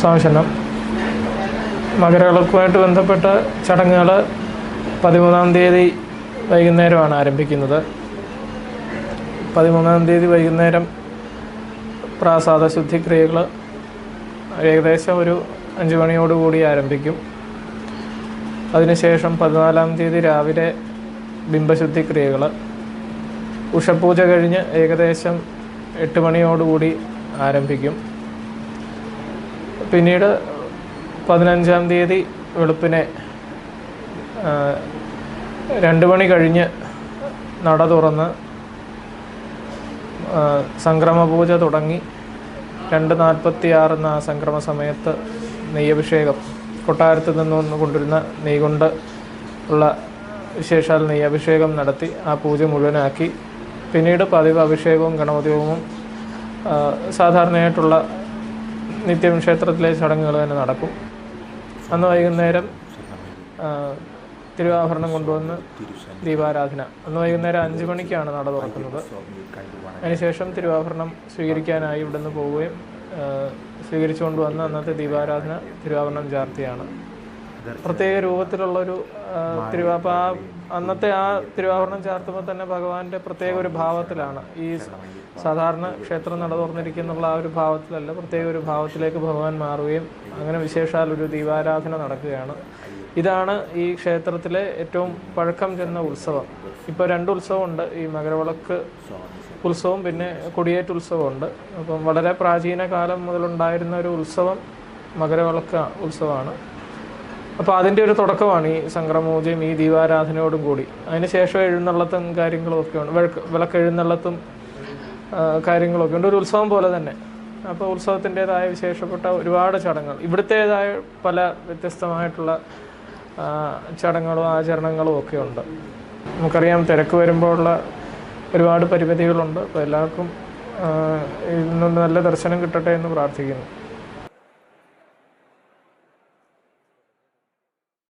സ്വാമിശരണം മകരവിളക്കുമായിട്ട് ബന്ധപ്പെട്ട ചടങ്ങുകൾ പതിമൂന്നാം തീയതി വൈകുന്നേരമാണ് ആരംഭിക്കുന്നത്. പതിമൂന്നാം തീയതി വൈകുന്നേരം പ്രാസാദ ശുദ്ധിക്രിയകൾ ഏകദേശം ഒരു അഞ്ച് മണിയോടുകൂടി ആരംഭിക്കും. അതിനുശേഷം പതിനാലാം തീയതി രാവിലെ ബിംബശുദ്ധി ക്രിയകൾ ഉഷപൂജ കഴിഞ്ഞ് ഏകദേശം എട്ട് മണിയോടുകൂടി ആരംഭിക്കും. പിന്നീട് പതിനഞ്ചാം തീയതി വെളുപ്പിനെ രണ്ട് മണി കഴിഞ്ഞ് നട തുറന്ന് സംക്രമപൂജ സംക്രമ പൂജ തുടങ്ങി. രണ്ട് നാൽപ്പത്തി ആറെന്ന ആ സംക്രമ സമയത്ത് നെയ്യഭിഷേകം. കൊട്ടാരത്തിൽ നിന്ന് കൊണ്ടിരുന്ന നെയ്കൊണ്ട് ഉള്ള വിശേഷാൽ നെയ്യഭിഷേകം നടത്തി ആ പൂജ മുഴുവനാക്കി. പിന്നീട് പതിവ് അഭിഷേകവും ഗണപതിവും സാധാരണയായിട്ടുള്ള നിത്യം ക്ഷേത്രത്തിലെ ചടങ്ങുകൾ തന്നെ നടക്കും. അന്ന് വൈകുന്നേരം തിരുവാഭരണം കൊണ്ടുവന്ന് ദീപാരാധന. അന്ന് വൈകുന്നേരം അഞ്ച് മണിക്കാണ് നട തുറക്കുന്നത്. അതിനുശേഷം തിരുവാഭരണം സ്വീകരിക്കാനായി ഇവിടുന്ന് പോവുകയും സ്വീകരിച്ചുകൊണ്ട് വന്ന് അന്നത്തെ ദീപാരാധന തിരുവാഭരണം ചാർത്തിയാണ് പ്രത്യേക രൂപത്തിലുള്ള ഒരു തിരുവാപ്പ ആ അന്നത്തെ ആ തിരുവാഭരണം ചേർത്തുമ്പോൾ തന്നെ ഭഗവാന്റെ പ്രത്യേക ഒരു ഭാവത്തിലാണ്. ഈ സാധാരണ ക്ഷേത്രം നട തുറന്നിരിക്കുന്നുള്ള ആ ഒരു ഭാവത്തിലല്ല പ്രത്യേക ഒരു ഭാവത്തിലേക്ക് ഭഗവാൻ മാറുകയും അങ്ങനെ വിശേഷാൽ ഒരു ദീപാരാധന നടക്കുകയാണ്. ഇതാണ് ഈ ക്ഷേത്രത്തിലെ ഏറ്റവും പഴക്കം ചെന്ന ഉത്സവം. ഇപ്പോൾ രണ്ട് ഉത്സവമുണ്ട്. ഈ മകരവിളക്ക് ഉത്സവം പിന്നെ കൊടിയേറ്റ് ഉത്സവമുണ്ട്. അപ്പം വളരെ പ്രാചീന കാലം മുതലുണ്ടായിരുന്ന ഒരു ഉത്സവം മകരവിളക്ക് ഉത്സവമാണ്. അപ്പോൾ അതിന്റെ ഒരു തുടക്കമാണ് ഈ സംക്രമോജയും ഈ ദീപാരാധനയോടും കൂടി. അതിനുശേഷം എഴുന്നള്ളത്തും കാര്യങ്ങളും ഒക്കെ ഉണ്ട്. വിളക്ക് വിളക്ക് എഴുന്നള്ളത്തും കാര്യങ്ങളൊക്കെ ഉണ്ട്. ഒരു ഉത്സവം പോലെ തന്നെ. അപ്പോൾ ഉത്സവത്തിന്റെതായ വിശേഷപ്പെട്ട ഒരുപാട് ചടങ്ങുകൾ. ഇവിടുത്തേതായ പല വ്യത്യസ്തമായിട്ടുള്ള ചടങ്ങുകളും ആചരണങ്ങളും ഒക്കെ ഉണ്ട്. നമുക്കറിയാം തിരക്ക് വരുമ്പോഴുള്ള ഒരുപാട് പരിമിതികളുണ്ട്. അപ്പോൾ എല്ലാവർക്കും ഇതിൽ നിന്ന് നല്ല ദർശനം കിട്ടട്ടെ എന്ന് പ്രാർത്ഥിക്കുന്നു.